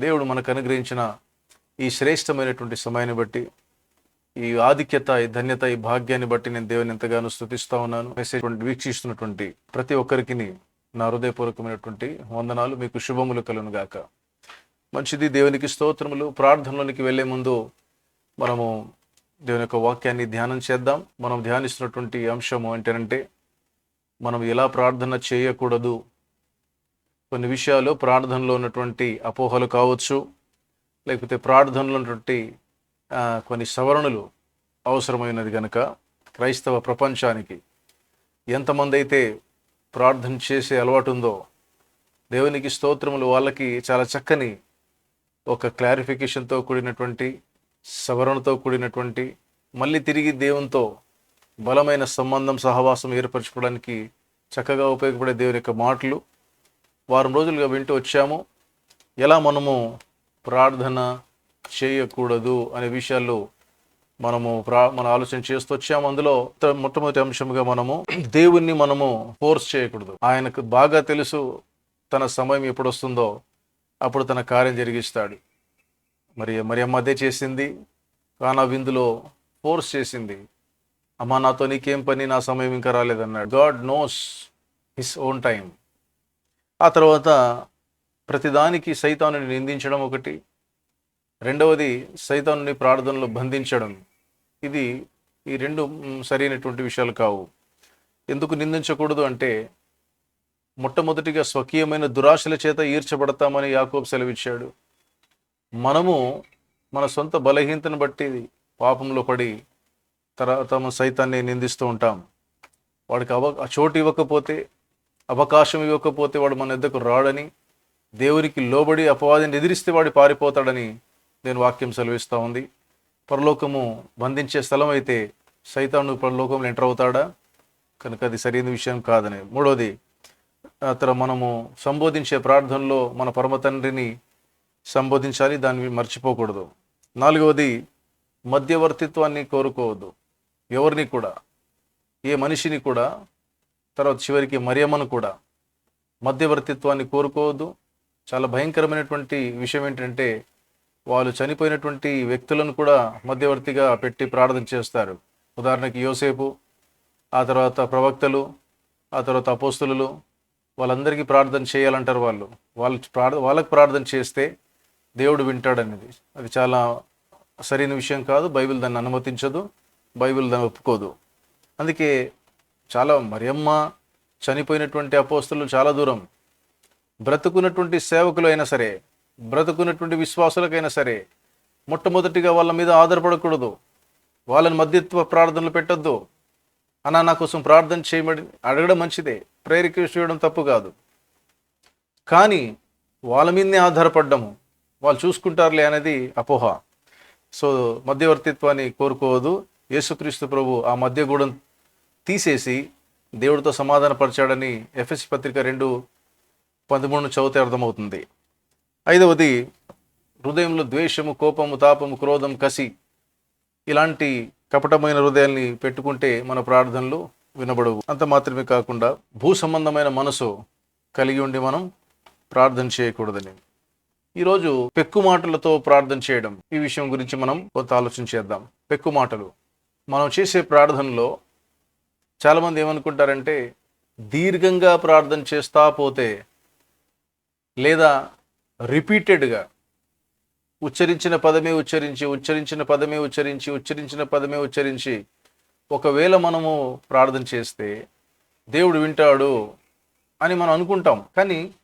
దేవుడు మనకు అనుగ్రహించిన ఈ శ్రేష్టమైనటువంటి సమయాన్ని బట్టి ఈ ఆధిక్యత ఈ ధన్యత ఈ భాగ్యాన్ని బట్టి నేను దేవుని ఎంతగానో స్థుతిస్తా ఉన్నాను. మెసేజ్ వీక్షిస్తున్నటువంటి ప్రతి ఒక్కరికి నా హృదయపూర్వకమైనటువంటి వందనాలు. మీకు శుభములు కలును గాక. మంచిది దేవునికి స్తోత్రములు. ప్రార్థనలోనికి వెళ్ళే ముందు మనము దేవుని యొక్క వాక్యాన్ని ధ్యానం చేద్దాం. మనం ధ్యానిస్తున్నటువంటి అంశము ఏంటంటే మనం ఎలా ప్రార్థన చేయకూడదు కొన్ని విషయాలు ప్రార్థనలో ఉన్నటువంటి అపోహలు కావచ్చు లేకపోతే ప్రార్థనలో ఉన్నటువంటి కొన్ని సవరణలు అవసరమైనది కనుక క్రైస్తవ ప్రపంచానికి ఎంతమంది అయితే ప్రార్థన చేసే అలవాటు ఉందో దేవునికి స్తోత్రములు వాళ్ళకి చాలా చక్కని ఒక క్లారిఫికేషన్తో కూడినటువంటి సవరణతో కూడినటువంటి మళ్ళీ తిరిగి దేవునితో బలమైన సంబంధం సహవాసం ఏర్పరచుకోవడానికి చక్కగా ఉపయోగపడే దేవుని యొక్క మాటలు వారం రోజులుగా వింటూ వచ్చాము. ఎలా మనము ప్రార్థన చేయకూడదు అనే విషయాల్లో మనము ప్రా మన ఆలోచన చేస్తూ వచ్చాము. అందులో మొట్టమొదటి అంశంగా మనము దేవుణ్ణి మనము ఫోర్స్ చేయకూడదు. ఆయనకు బాగా తెలుసు తన సమయం ఎప్పుడు వస్తుందో అప్పుడు తన కార్యం జరిగిస్తాడు. మరి మరి అమ్మ అదే చేసింది. కానా విందులో ఫోర్స్ చేసింది. అమ్మ నాతో నీకేం పని? నా సమయం ఇంకా రాలేదన్నాడు. God knows his own time ఆ తర్వాత ప్రతిదానికి సైతానుని నిందించడం ఒకటి. రెండవది సైతానుని ప్రార్థనలో బంధించడం. ఇది ఈ రెండు సరైనటువంటి విషయాలు కావు. ఎందుకు నిందించకూడదు అంటే మొట్టమొదటిగా స్వకీయమైన దురాశల చేత ఈర్చబడతామని యాకోబ్ సెలవిచ్చాడు. మనము మన సొంత బలహీనతను బట్టి పాపంలో పడి తర్వాత మన సైతాన్ని నిందిస్తూ ఉంటాం. వాడికి అవ ఆ చోటు ఇవ్వకపోతే అవకాశం ఇవ్వకపోతే వాడు మన ఎద్దకు రాడని దేవునికి లోబడి అపవాదిని ఎదిరిస్తే వాడు పారిపోతాడని నేను వాక్యం సెలవిస్తూ ఉంది. పరలోకము బంధించే స్థలం అయితే సైతాను పరలోకంలో ఎంటర్ అవుతాడా? కనుక అది సరైన విషయం కాదని. మూడోది అతను మనము సంబోధించే ప్రార్థనలో మన పరమ తండ్రిని సంబోధించాలి దాన్ని మర్చిపోకూడదు. నాలుగవది మధ్యవర్తిత్వాన్ని కోరుకోవద్దు. ఎవరిని కూడా ఏ మనిషిని కూడా తర్వాత చివరికి మరియమ్మను కూడా మధ్యవర్తిత్వాన్ని కోరుకోవద్దు. చాలా భయంకరమైనటువంటి విషయం ఏంటంటే వాళ్ళు చనిపోయినటువంటి వ్యక్తులను కూడా మధ్యవర్తిగా పెట్టి ప్రార్థన చేస్తారు. ఉదాహరణకి యోసేపు ఆ తర్వాత ప్రవక్తలు ఆ తర్వాత అపోస్తులు వాళ్ళందరికీ ప్రార్థన చేయాలంటారు వాళ్ళు. వాళ్ళు ప్రార్థ వాళ్ళకి ప్రార్థన చేస్తే దేవుడు వింటాడనేది. అది చాలా సరైన విషయం కాదు. బైబిల్ దాన్ని అనుమతించదు. బైబిల్ దాన్ని ఒప్పుకోదు. అందుకే చాలా మరియమ్మ చనిపోయినటువంటి అపోస్తులు చాలా దూరం. బ్రతుకున్నటువంటి సేవకులు అయినా సరే బ్రతుకున్నటువంటి విశ్వాసులకైనా సరే మొట్టమొదటిగా వాళ్ళ మీద ఆధారపడకూడదు. వాళ్ళని మధ్యత్వ ప్రార్థనలు పెట్టొద్దు. అన్న నా కోసం ప్రార్థన చేయమని అడగడం మంచిదే. ప్రేయర్ రిక్వెస్ట్ చేయడం తప్పు కాదు. కానీ వాళ్ళ మీదనే ఆధారపడ్డము. వాళ్ళు చూసుకుంటారులే అనేది అపోహ. సో మధ్యవర్తిత్వాన్ని కోరుకోవద్దు. యేసుక్రీస్తు ప్రభు ఆ మధ్యగూడెం తీసేసి దేవుడితో సమాధానపరిచాడని ఎఫ్ఎస్ పత్రిక రెండు పదమూడు చదివితే అర్థమవుతుంది. ఐదవది హృదయంలో ద్వేషము కోపము తాపము క్రోధం కసి ఇలాంటి కపటమైన హృదయాల్ని పెట్టుకుంటే మన ప్రార్థనలు వినబడవు. అంత మాత్రమే కాకుండా భూ సంబంధమైన మనసు కలిగి ఉండి మనం ప్రార్థన చేయకూడదని. ఈరోజు పెక్కు మాటలతో ప్రార్థన చేయడం ఈ విషయం గురించి మనం కొంత ఆలోచన చేద్దాం. పెక్కు మాటలు. మనం చేసే ప్రార్థనలో చాలామంది ఏమనుకుంటారంటే దీర్ఘంగా ప్రార్థన చేస్తా పోతే లేదా రిపీటెడ్గా ఉచ్చరించిన పదమే ఉచ్చరించి ఉచ్చరించిన పదమే ఉచ్చరించి ఉచ్చరించిన పదమే ఉచ్చరించి ఒకవేళ మనము ప్రార్థన చేస్తే దేవుడు వింటాడు అని మనం అనుకుంటాం. కానీ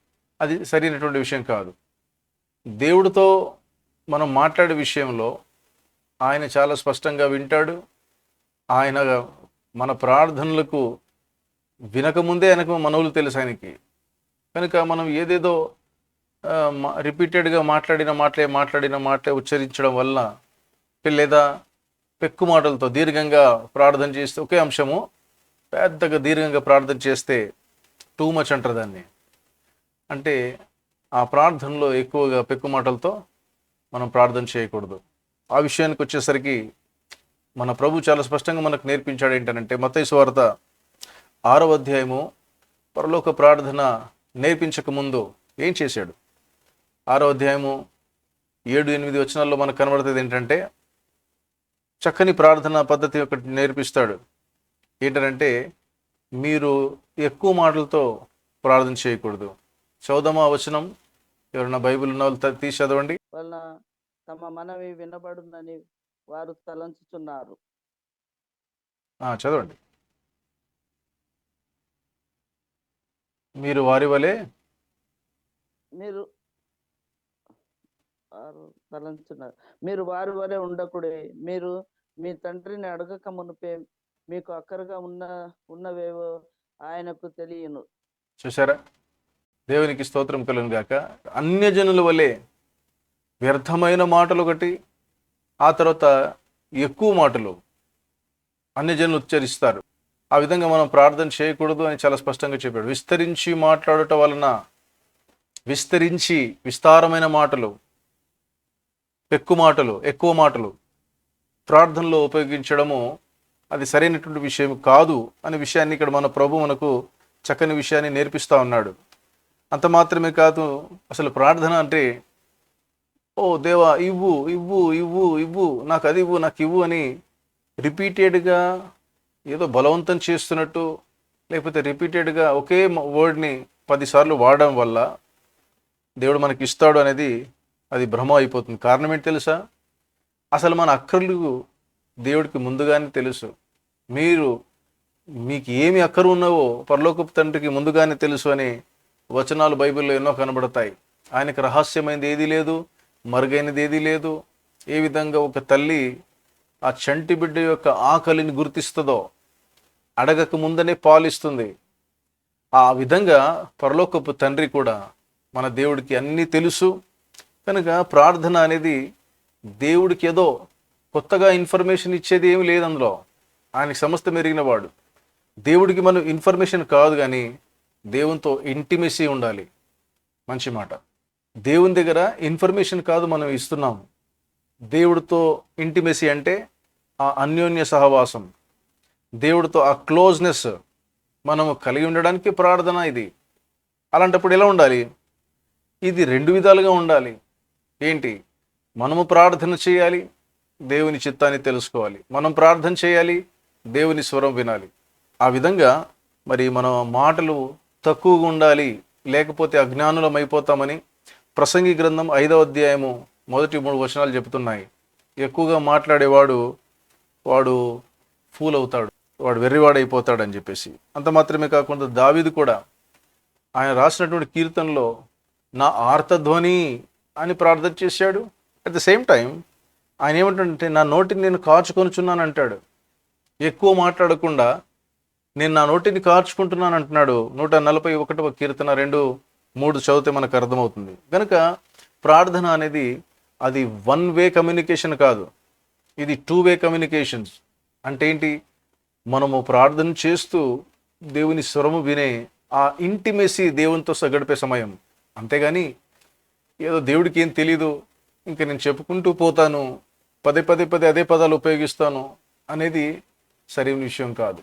అది సరైనటువంటి విషయం కాదు. దేవుడితో మనం మాట్లాడే విషయంలో ఆయన చాలా స్పష్టంగా వింటాడు. ఆయన మన ప్రార్థనలకు వినకముందే ఆయనకు మనవులు తెలుసు ఆయనకి. కనుక మనం ఏదేదో రిపీటెడ్గా మాట్లాడిన మాటలే మాట్లాడిన మాటలే ఉచ్చరించడం వల్ల లేదా పెక్కు మాటలతో దీర్ఘంగా ప్రార్థన చేస్తే ఒకే అంశము పెద్దగా దీర్ఘంగా ప్రార్థన చేస్తే టూ మచ్ అంటారు దాన్ని. అంటే ఆ ప్రార్థనలో ఎక్కువగా పెక్కు మాటలతో మనం ప్రార్థన చేయకూడదు. ఆ విషయానికి వచ్చేసరికి మన ప్రభు చాలా స్పష్టంగా మనకు నేర్పించాడు ఏంటంటే మతైసు వార్త ఆరవ అధ్యాయము పరలోక ప్రార్థన నేర్పించక ముందు ఏం చేశాడు? ఆరో అధ్యాయము ఏడు ఎనిమిది వచనాల్లో మనకు కనబడుతుంది ఏంటంటే చక్కని ప్రార్థన పద్ధతి ఒకటి నేర్పిస్తాడు. ఏంటంటే మీరు ఎక్కువ మాటలతో ప్రార్థన చేయకూడదు. చౌదమా వచనం? ఎవరైనా బైబిల్ ఉన్న వాళ్ళు తీసి చదవండి. వలన తమ మనవి వినబడుందని వారు తలంచుచున్నారు. చదవండి. మీరు వారి వలె మీరు వారు తలంచున్నారు మీరు వారి వలె ఉండకుడే. మీరు మీ తండ్రిని అడగక మునిపే మీకు అక్కరగా ఉన్న ఉన్నవేవో ఆయనకు తెలియను. చూసారా దేవునికి స్తోత్రం కలుగును గాక. అన్యజనుల వలె వ్యర్థమైన మాటలు ఒకటి ఆ తర్వాత ఎక్కువ మాటలు అన్యజనులు ఉచ్చరిస్తారు. ఆ విధంగా మనం ప్రార్థన చేయకూడదు అని చాలా స్పష్టంగా చెప్పాడు. విస్తరించి మాట్లాడటం వలన విస్తరించి విస్తారమైన మాటలు ఎక్కువ మాటలు ఎక్కువ మాటలు ప్రార్థనలో ఉపయోగించడము అది సరైనటువంటి విషయం కాదు అనే విషయాన్ని ఇక్కడ మన ప్రభు మనకు చక్కని విషయాన్ని నేర్పిస్తా ఉన్నాడు. అంత మాత్రమే కాదు అసలు ప్రార్థన అంటే ఓ దేవా ఇవ్వు ఇవ్వు ఇవ్వు ఇవ్వు నాకు అది ఇవ్వు నాకు ఇవ్వు అని రిపీటెడ్గా ఏదో బలవంతం చేస్తున్నట్టు లేకపోతే రిపీటెడ్గా ఒకే వర్డ్ని పదిసార్లు వాడడం వల్ల దేవుడు మనకి ఇస్తాడు అనేది అది భ్రమ అయిపోతుంది. కారణం ఏంటి తెలుసా? అసలు మన అక్కర్లు దేవుడికి ముందుగానే తెలుసు. మీరు మీకు ఏమి అక్కరు ఉన్నావో పరలోకపు తండ్రికి ముందుగానే తెలుసు అని వచనాలు బైబిల్లో ఎన్నో కనబడతాయి. ఆయనకు రహస్యమైనది ఏదీ లేదు. మరుగైనది ఏదీ లేదు. ఏ విధంగా ఒక తల్లి ఆ చంటి బిడ్డ యొక్క ఆకలిని గుర్తిస్తుందో అడగక ముందనే పాలిస్తుంది. ఆ విధంగా పరలోకపు తండ్రి కూడా మన దేవుడికి అన్నీ తెలుసు. కనుక ప్రార్థన అనేది దేవుడికి ఏదో కొత్తగా ఇన్ఫర్మేషన్ ఇచ్చేది ఏమి లేదు అందులో. ఆయన సమస్త మెరిగినవాడు దేవుడికి మనం ఇన్ఫర్మేషన్ కాదు కానీ దేవునితో ఇంటిమెసీ ఉండాలి. మంచి మాట. దేవుని దగ్గర ఇన్ఫర్మేషన్ కాదు మనం ఇస్తున్నాము. దేవుడితో ఇంటిమెసీ అంటే ఆ అన్యోన్య సహవాసం. దేవుడితో ఆ క్లోజ్నెస్ మనము కలిగి ఉండడానికి ప్రార్థన ఇది. అలాంటప్పుడు ఎలా ఉండాలి? ఇది రెండు విధాలుగా ఉండాలి. ఏంటి? మనము ప్రార్థన చేయాలి దేవుని చిత్తాన్ని తెలుసుకోవాలి. మనం ప్రార్థన చేయాలి దేవుని స్వరం వినాలి. ఆ విధంగా మరి మన మాటలు తక్కువగా ఉండాలి లేకపోతే అజ్ఞానులం అయిపోతామని ప్రసంగి గ్రంథం ఐదవ అధ్యాయము మొదటి మూడు వచనాలు చెబుతున్నాయి. ఎక్కువగా మాట్లాడేవాడు వాడు ఫూల్ అవుతాడు వాడు వెర్రివాడైపోతాడు అని చెప్పేసి. అంత మాత్రమే కాకుండా దావిది కూడా ఆయన రాసినటువంటి కీర్తనలో నా ఆర్తధ్వని అని ప్రార్థన చేశాడు. అట్ ద సేమ్ టైం ఆయన ఏమంటాడంటే నా నోటిని నేను కాచుకొనుచున్నాను అంటాడు ఎక్కువ మాట్లాడకుండా నేను నా నోటిని కార్చుకుంటున్నాను అంటున్నాడు నూట నలభై ఒకటవ కీర్తన రెండు మూడు చదివితే మనకు అర్థమవుతుంది. కనుక ప్రార్థన అనేది అది వన్ వే కమ్యూనికేషన్ కాదు. ఇది టూ వే కమ్యూనికేషన్స్. అంటే ఏంటి? మనము ప్రార్థన చేస్తూ దేవుని స్వరము వినే ఆ ఇంటిమెసి దేవునితో సగడిపే గడిపే సమయం. అంతేగాని ఏదో దేవుడికి ఏం తెలీదు ఇంకా నేను చెప్పుకుంటూ పోతాను పదే పదే పదే అదే పదాలు ఉపయోగిస్తాను అనేది సరైన విషయం కాదు.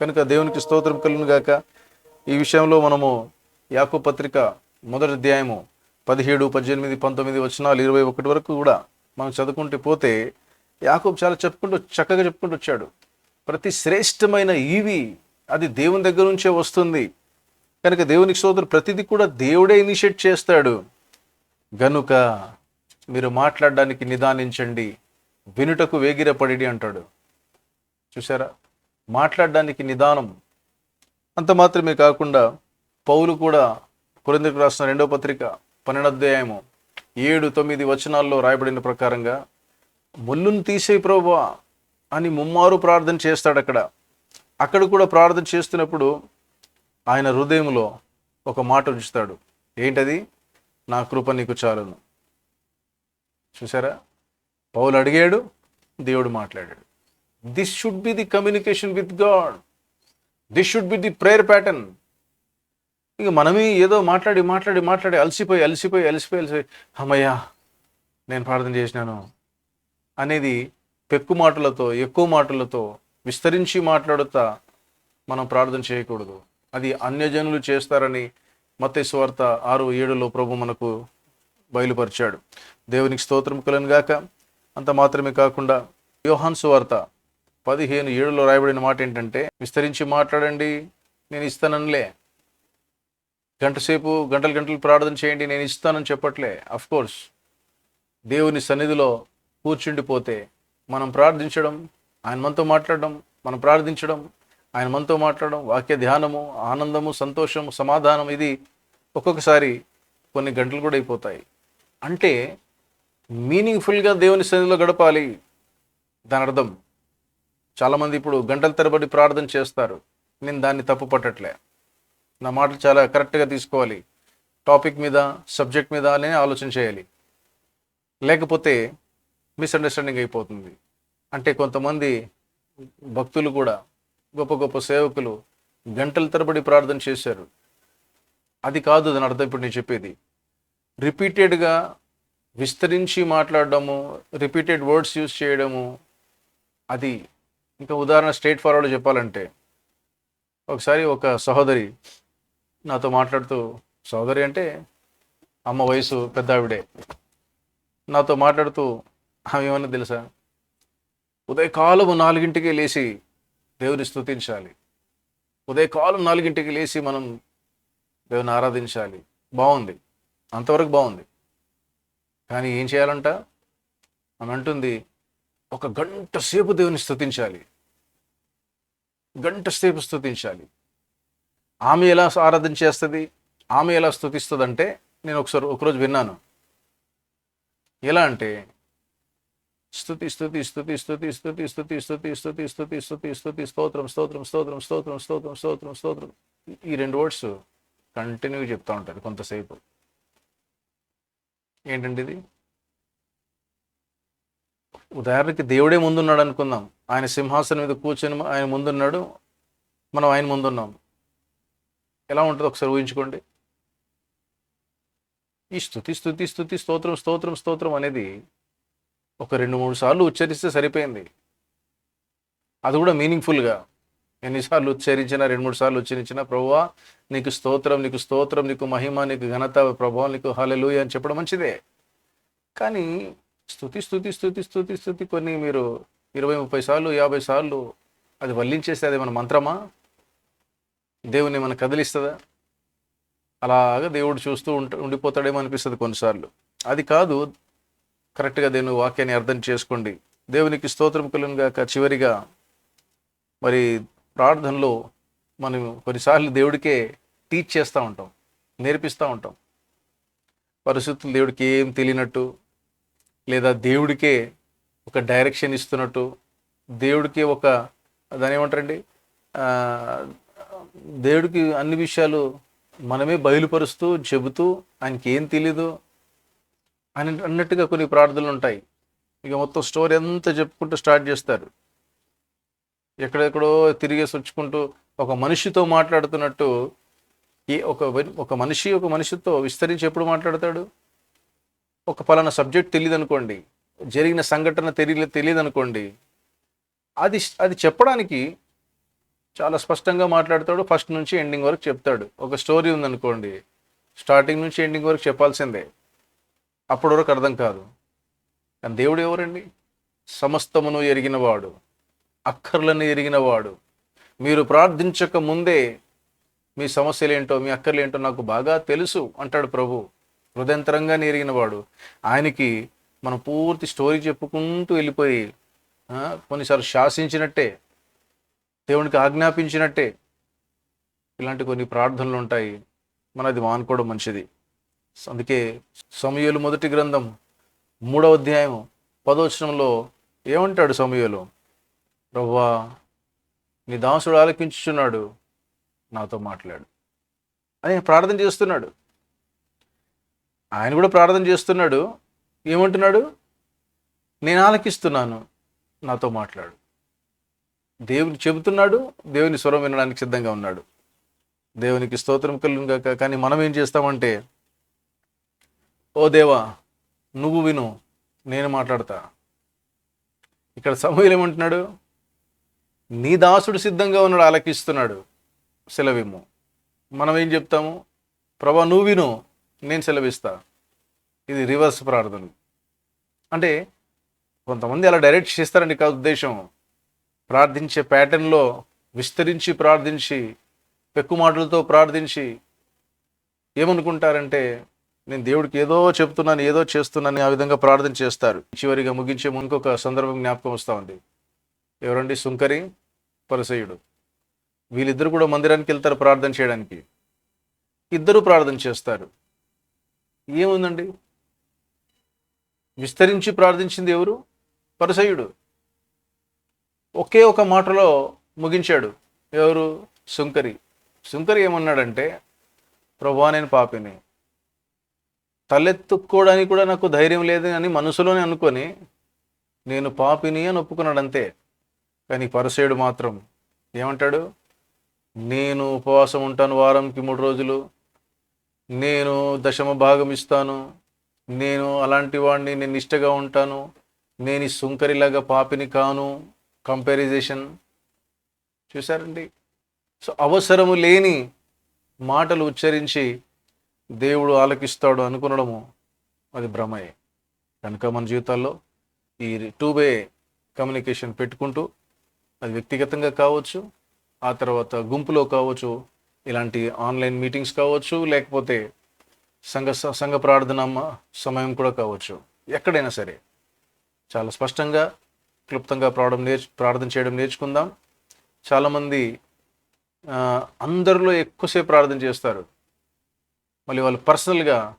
కనుక దేవునికి స్తోత్రం కలిగిన గాక. ఈ విషయంలో మనము యాకో పత్రిక మొదటి అధ్యాయము పదిహేడు పద్దెనిమిది పంతొమ్మిది వచనాలు ఇరవై ఒకటి వరకు కూడా మనం చదువుకుంటే పోతే యాకోబ్ చాలా చెప్పుకుంటూ చక్కగా చెప్పుకుంటూ వచ్చాడు. ప్రతి శ్రేష్టమైన ఈవి అది దేవుని దగ్గర నుంచే వస్తుంది. కనుక దేవునికి సోదరు ప్రతిదీ కూడా దేవుడే ఇనిషియేట్ చేస్తాడు. గనుక మీరు మాట్లాడడానికి నిదానించండి. వినుటకు వేగిరపడి అంటాడు. చూసారా మాట్లాడడానికి నిదానం అంత మాత్రమే కాకుండా పౌలు కూడా కొరిందకు రాసిన రెండో పత్రిక పన్నెండధ్యాయము ఏడు తొమ్మిది వచనాల్లో రాయబడిన ప్రకారంగా ముళ్ళును తీసే ప్రభువా అని ముమ్మారు ప్రార్థన చేస్తాడు అక్కడ. అక్కడ కూడా ప్రార్థన చేస్తున్నప్పుడు ఆయన హృదయంలో ఒక మాట ఉంచుతాడు. ఏంటది? నా కృప నీకు చాలును. చూసారా పౌలు అడిగాడు దేవుడు మాట్లాడాడు. This should be the communication with God this should be the prayer pattern ఇక మనమే ఏదో మాట్లాడి మాట్లాడి మాట్లాడి అలసిపోయి అలసిపోయి అలసిపోయి అలసిపోయి అమ్మయ్యా నేను ప్రార్థన చేసినాను అనేది పెక్కు మాటలతో ఎక్కువ మాటలతో విస్తరించి మాట్లాడుతా మనం ప్రార్థన చేయకూడదు. అది అన్యజనులు చేస్తారని మతేశ్వార్త ఆరు ఏడులో ప్రభు మనకు బయలుపరిచాడు. దేవునికి స్తోత్రం గాక అంత మాత్రమే కాకుండా యోహాన్ సువార్త పదిహేను ఏడులో రాయబడిన మాట ఏంటంటే విస్తరించి మాట్లాడండి నేను ఇస్తాననిలే. గంట సేపు గంటలు గంటలు ప్రార్థన చేయండి నేను ఇస్తానని చెప్పట్లే. అఫ్ కోర్స్ దేవుని సన్నిధిలో కూర్చుండిపోతే మనం ప్రార్థించడం ఆయన మనతో మాట్లాడడం మనం ప్రార్థించడం ఆయన మనతో మాట్లాడడం వాక్య ధ్యానము ఆనందము సంతోషము సమాధానం ఇది ఒక్కొక్కసారి కొన్ని గంటలు కూడా అయిపోతాయి. అంటే మీనింగ్ఫుల్గా దేవుని సన్నిధిలో గడపాలి. దాని అర్థం చాలామంది ఇప్పుడు గంటల తరబడి ప్రార్థన చేస్తారు. నేను దాన్ని తప్పు పట్టట్లే నా మాటలు చాలా కరెక్ట్గా తీసుకోవాలి. టాపిక్ మీద సబ్జెక్ట్ మీద అనే ఆలోచన చేయాలి. లేకపోతే మిస్అండర్స్టాండింగ్ అయిపోతుంది. అంటే కొంతమంది భక్తులు కూడా గొప్ప గొప్ప సేవకులు గంటల తరబడి ప్రార్థన చేశారు. అది కాదు దాని అర్థం ఇప్పుడు నేను చెప్పేది. రిపీటెడ్గా విస్తరించి మాట్లాడడము రిపీటెడ్ వర్డ్స్ యూజ్ చేయడము అది ఇంకా ఉదాహరణ స్ట్రేట్ ఫార్వర్డ్ చెప్పాలంటే ఒకసారి ఒక సహోదరి నాతో మాట్లాడుతూ సోదరి అంటే అమ్మ వయసు పెద్ద ఆవిడే నాతో మాట్లాడుతూ ఆమె ఏమన్నా తెలుసా? ఉదయకాలము నాలుగింటికి లేచి దేవుని స్తుతించాలి. ఉదయకాలం నాలుగింటికి లేచి మనం దేవుని ఆరాధించాలి. బాగుంది అంతవరకు బాగుంది కానీ ఏం చేయాలంట? ఆమె అంటుంది ఒక గంట సేపు దేవుని స్తుతించాలి. గంట సేపు స్తుతించాలి. ఆమె ఎలా ఆరాధన చేస్తుంది ఆమె ఎలా స్తుతిస్తుంది అంటే నేను ఒకసారి ఒకరోజు విన్నాను ఎలా అంటే స్థుతి స్థుతి స్థుతి స్థుతి స్థుతి స్థుతి స్థుతి స్థుతి స్థుతి స్థుతి స్థుతి స్తోత్రం స్తోత్రం స్తోత్రం స్తోత్రం స్తోత్రం స్తోత్రం స్తోత్రం ఈ రెండు వర్డ్స్ కంటిన్యూగా చెప్తా ఉంటారు కొంతసేపు ఏంటండి ఇది ఉదాహరణకి దేవుడే ముందున్నాడు అనుకుందాం ఆయన సింహాసనం మీద కూర్చొని ఆయన ముందున్నాడు మనం ఆయన ముందున్నాం ఎలా ఉంటుంది ఒకసారి ఊహించుకోండి. ఈ స్థుతి స్థుతి స్థుతి స్తోత్రం స్తోత్రం స్తోత్రం అనేది ఒక రెండు మూడు సార్లు ఉచ్చరిస్తే సరిపోయింది. అది కూడా మీనింగ్ఫుల్గా. ఎన్నిసార్లు ఉచ్చరించినా రెండు మూడు సార్లు ఉచ్చరించినా ప్రభువా నీకు స్తోత్రం నీకు స్తోత్రం నీకు మహిమ నీకు ఘనత ప్రభావం నీకు హలెలు అని చెప్పడం మంచిదే. కానీ స్థుతి స్థుతి స్థుతి స్థుతి స్థుతి కొన్ని మీరు ఇరవై ముప్పై సార్లు యాభై సార్లు అది వల్లించేస్తే అది మన మంత్రమా? దేవుని మన కదిలిస్తుందా? అలాగా దేవుడు చూస్తూ ఉంట ఉండిపోతాడేమో అనిపిస్తుంది కొన్నిసార్లు. అది కాదు కరెక్ట్గా దేవుని వాక్యాన్ని అర్థం చేసుకోండి. దేవునికి స్తోత్రం గాక చివరిగా మరి ప్రార్థనలో మనం కొన్నిసార్లు దేవుడికే టీచ్ చేస్తూ ఉంటాం నేర్పిస్తూ ఉంటాం. పరిస్థితులు దేవుడికి ఏం తెలియనట్టు లేదా దేవుడికే ఒక డైరెక్షన్ ఇస్తున్నట్టు దేవుడికి ఒక దాని ఏమంటారండి? దేవుడికి అన్ని విషయాలు మనమే బయలుపరుస్తూ చెబుతూ ఆయనకి ఏం తెలీదు అని అన్నట్టుగా కొన్ని ప్రార్థనలు ఉంటాయి. ఇక మొత్తం స్టోరీ అంతా చెప్పుకుంటూ స్టార్ట్ చేస్తారు. ఎక్కడెక్కడో తిరిగేసి వచ్చుకుంటూ ఒక మనిషితో మాట్లాడుతున్నట్టు ఏ ఒక ఒక మనిషి ఒక మనిషితో విస్తరించి ఎప్పుడు మాట్లాడతాడు? ఒక పలానా సబ్జెక్ట్ తెలియదు అనుకోండి జరిగిన సంఘటన తెలియ తెలియదు అనుకోండి అది అది చెప్పడానికి చాలా స్పష్టంగా మాట్లాడతాడు ఫస్ట్ నుంచి ఎండింగ్ వరకు చెప్తాడు. ఒక స్టోరీ ఉందనుకోండి స్టార్టింగ్ నుంచి ఎండింగ్ వరకు చెప్పాల్సిందే. అప్పటి వరకు అర్థం కాదు. కానీ దేవుడు ఎవరండి? సమస్తమును ఎరిగినవాడు అక్కర్లను ఎరిగినవాడు. మీరు ప్రార్థించక ముందే మీ సమస్యలు ఏంటో మీ అక్కర్లు ఏంటో నాకు బాగా తెలుసు అంటాడు ప్రభు. హృదయంతరంగా ఎరిగినవాడు. ఆయనకి మనం పూర్తి స్టోరీ చెప్పుకుంటూ వెళ్ళిపోయి కొన్నిసార్లు శాసించినట్టే. దేవునికి ఆజ్ఞాపించినట్టే ఇలాంటి కొన్ని ప్రార్థనలు ఉంటాయి. మన అది మానుకోవడం మంచిది. అందుకే సమయలు మొదటి గ్రంథం మూడవ అధ్యాయం పదోచనంలో ఏమంటాడు సమయలు? ప్రవ్వా నీ దాసుడు ఆలకించుచున్నాడు నాతో మాట్లాడు అని ప్రార్థన చేస్తున్నాడు. ఆయన కూడా ప్రార్థన చేస్తున్నాడు. ఏమంటున్నాడు? నేను ఆలకిస్తున్నాను నాతో మాట్లాడు దేవుని చెబుతున్నాడు దేవుని స్వరం వినడానికి సిద్ధంగా ఉన్నాడు. దేవునికి స్తోత్రం కలుగును కాక కానీ మనం ఏం చేస్తామంటే ఓ దేవా నువ్వు విను నేను మాట్లాడతా. ఇక్కడ సమూహం ఏమంటున్నాడు నీ దాసుడు సిద్ధంగా ఉన్నాడు ఆలకిస్తున్నాడు సెలవిమ్ము. మనం ఏం చెప్తాము ప్రభా నువ్వు విను నేను సెలవిస్తా. ఇది రివర్స్ ప్రార్థన. అంటే కొంతమంది అలా డైరెక్ట్ చేస్తారని కాదు ఉద్దేశం. ప్రార్థించే ప్యాటర్న్లో విస్తరించి ప్రార్థించి పెక్కు మాటలతో ప్రార్థించి ఏమనుకుంటారంటే నేను దేవుడికి ఏదో చెప్తున్నాను ఏదో చేస్తున్నాను ఆ విధంగా ప్రార్థన చేస్తారు. చివరిగా ముగించే ముందు ఇంకొక సందర్భం జ్ఞాపకం వస్తూ ఉంది. ఎవరండి? సుంకరి పరిసయుడు. వీళ్ళిద్దరు కూడా మందిరానికి వెళ్తారు ప్రార్థన చేయడానికి. ఇద్దరు ప్రార్థన చేస్తారు. ఏముందండి? విస్తరించి ప్రార్థించింది ఎవరు? పరిసయుడు. ఒకే ఒక మాటలో ముగించాడు. ఎవరు? శుంకరి. శుంకరి ఏమన్నాడంటే ప్రభా నేను పాపిని. తలెత్తుక్కోవడానికి కూడా నాకు ధైర్యం లేదు అని మనసులోనే అనుకొని నేను పాపిని అని ఒప్పుకున్నాడు అంతే కానీ పరసేయుడు మాత్రం ఏమంటాడు? నేను ఉపవాసం ఉంటాను వారంకి మూడు రోజులు. నేను దశమ భాగం ఇస్తాను. నేను అలాంటి వాడిని నేను నిష్టగా ఉంటాను. నేను ఈ సుంకరిలాగా పాపిని కాను. కంపారిజేషన్ చూసారండి సో అవసరము లేని మాటలు ఉచ్చరించి దేవుడు ఆలకిస్తాడు అనుకునడము అది భ్రమయే. కనుక మన జీవితాల్లో ఈ టూ వే కమ్యూనికేషన్ పెట్టుకుంటూ అది వ్యక్తిగతంగా కావచ్చు ఆ తర్వాత గుంపులో కావచ్చు ఇలాంటి ఆన్లైన్ మీటింగ్స్ కావచ్చు లేకపోతే సంఘ సంఘ ప్రార్థన సమయం కూడా కావచ్చు. ఎక్కడైనా సరే. చాలా స్పష్టంగా క్లుప్తంగా ప్రార్థన నేర్చు ప్రార్థన చేయడం నేర్చుకుందాం. చాలామంది అందరిలో ఎక్కువసేపు ప్రార్థన చేస్తారు. మళ్ళీ వాళ్ళు పర్సనల్గా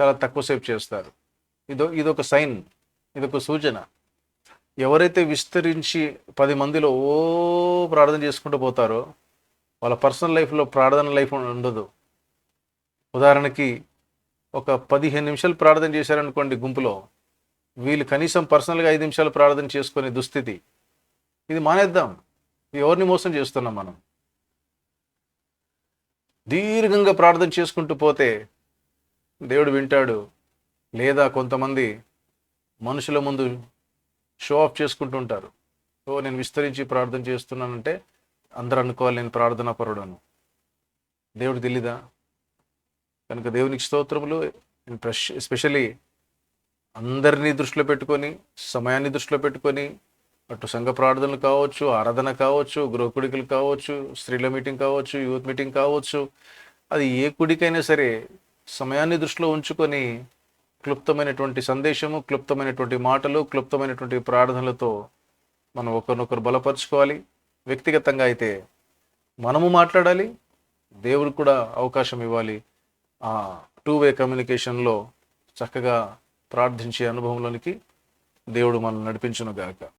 చాలా తక్కువసేపు చేస్తారు. ఇదో ఇదొక సైన్ ఇదొక సూచన. ఎవరైతే విస్తరించి పది మందిలో ఓ ప్రార్థన చేసుకుంటూ పోతారో వాళ్ళ పర్సనల్ లైఫ్లో ప్రార్థన లైఫ్ ఉండదు. ఉదాహరణకి ఒక పదిహేను నిమిషాలు ప్రార్థన చేశారనుకోండి గుంపులో వీళ్ళు కనీసం పర్సనల్గా ఐదు నిమిషాలు ప్రార్థన చేసుకునే దుస్థితి. ఇది మానేద్దాం. ఎవరిని మోసం చేస్తున్నాం మనం? దీర్ఘంగా ప్రార్థన చేసుకుంటూ పోతే దేవుడు వింటాడు. లేదా కొంతమంది మనుషుల ముందు షో ఆఫ్ చేసుకుంటుంటారు ఓ నేను విస్తరించి ప్రార్థన చేస్తున్నానంటే అందరూ అనుకోవాలి నేను ప్రార్థనా పరుడను దేవుడు తెలీదా? కనుక దేవునికి స్తోత్రములు ఎస్పెషలీ అందరినీ దృష్టిలో పెట్టుకొని సమయాన్ని దృష్టిలో పెట్టుకొని అటు సంఘ ప్రార్థనలు కావచ్చు ఆరాధన కావచ్చు గృహకుడికలు కావచ్చు స్త్రీల మీటింగ్ కావచ్చు యూత్ మీటింగ్ కావచ్చు అది ఏ కుడికైనా సరే సమయాన్ని దృష్టిలో ఉంచుకొని క్లుప్తమైనటువంటి సందేశము క్లుప్తమైనటువంటి మాటలు క్లుప్తమైనటువంటి ప్రార్థనలతో మనం ఒకరినొకరు బలపరుచుకోవాలి. వ్యక్తిగతంగా అయితే మనము మాట్లాడాలి దేవుడు కూడా అవకాశం ఇవ్వాలి. ఆ టూ వే కమ్యూనికేషన్లో చక్కగా ప్రార్థించే అనుభవంలోనికి దేవుడు మనల్ని నడిపించునుగాక.